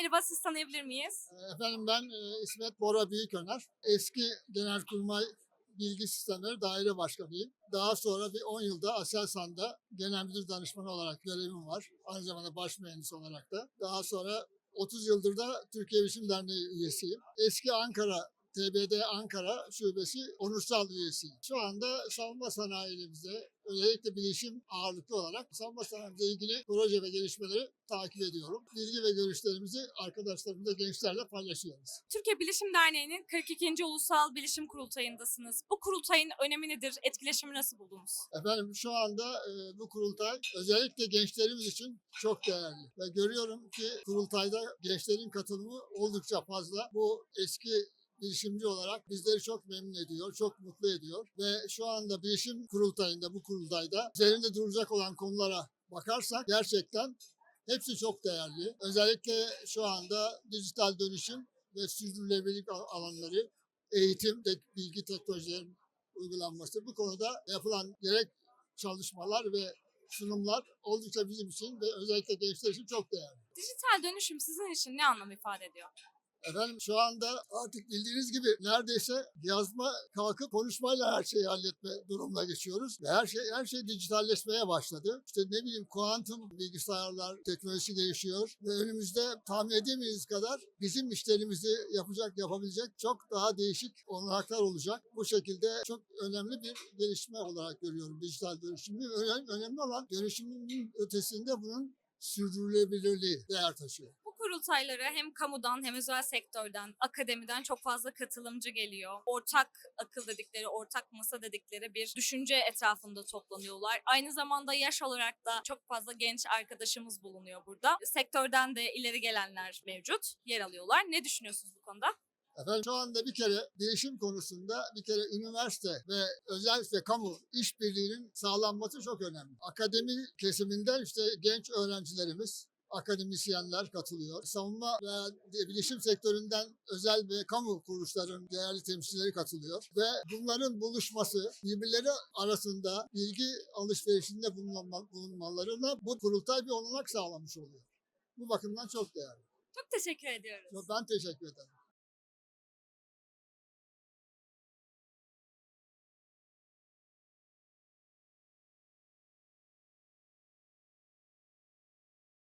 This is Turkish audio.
Merhaba, siz tanıyabilir miyiz? Efendim ben e, İsmet Bora Büyüköner. Eski Genelkurmay Bilgi Sistemleri Daire Başkanıyım. Daha sonra bir 10 yılda Aselsan'da Genel Müdür Danışmanı olarak görevim var. Aynı zamanda baş mühendis olarak da. Daha sonra 30 yıldır da Türkiye Bilişim Derneği üyesiyim. Eski Ankara TBD Ankara Şubesi onursal üyesiyim. Şu anda savunma sanayimizde özellikle bilişim ağırlıklı olarak savunma sanayimizle ilgili proje ve gelişmeleri takip ediyorum. Bilgi ve görüşlerimizi arkadaşlarımızla, gençlerle paylaşıyoruz. Türkiye Bilişim Derneği'nin 42. Ulusal Bilişim Kurultayı'ndasınız. Bu kurultayın önemi nedir? Etkileşimi nasıl buldunuz? Efendim şu anda e, bu kurultay özellikle gençlerimiz için çok değerli. Ve görüyorum ki kurultayda gençlerin katılımı oldukça fazla. Bu eski bilişimci olarak bizleri çok memnun ediyor, çok mutlu ediyor. Ve şu anda bilişim kurultayında, bu kurultayda üzerinde duracak olan konulara bakarsak gerçekten hepsi çok değerli. Özellikle şu anda dijital dönüşüm ve sürdürülebilirlik al- alanları, eğitim, tek- bilgi teknolojilerin uygulanması. Bu konuda yapılan gerek çalışmalar ve sunumlar oldukça bizim için ve özellikle gençler için çok değerli. Dijital dönüşüm sizin için ne anlam ifade ediyor? Efendim şu anda artık bildiğiniz gibi neredeyse yazma kalkıp konuşmayla her şeyi halletme durumuna geçiyoruz. Ve her şey her şey dijitalleşmeye başladı. İşte ne bileyim kuantum bilgisayarlar teknolojisi gelişiyor ve önümüzde tahmin edemeyiz kadar bizim işlerimizi yapacak yapabilecek çok daha değişik olanaklar olacak. Bu şekilde çok önemli bir gelişme olarak görüyorum dijital dönüşümü. Önemli, önemli olan dönüşümün ötesinde bunun sürdürülebilirliği değer taşıyor. Kurultaylara hem kamudan hem özel sektörden, akademiden çok fazla katılımcı geliyor. Ortak akıl dedikleri, ortak masa dedikleri bir düşünce etrafında toplanıyorlar. Aynı zamanda yaş olarak da çok fazla genç arkadaşımız bulunuyor burada. Sektörden de ileri gelenler mevcut, yer alıyorlar. Ne düşünüyorsunuz bu konuda? Efendim şu anda bir kere bilişim konusunda bir kere üniversite ve özel ve kamu işbirliğinin sağlanması çok önemli. Akademi kesiminden işte genç öğrencilerimiz, akademisyenler katılıyor. Savunma ve bilişim sektöründen özel ve kamu kuruluşların değerli temsilcileri katılıyor. Ve bunların buluşması, birbirleri arasında bilgi alışverişinde bulunma- bulunmalarına bu kurultay bir olanak sağlamış oluyor. Bu bakımdan çok değerli. Çok teşekkür ediyoruz. Ben teşekkür ederim.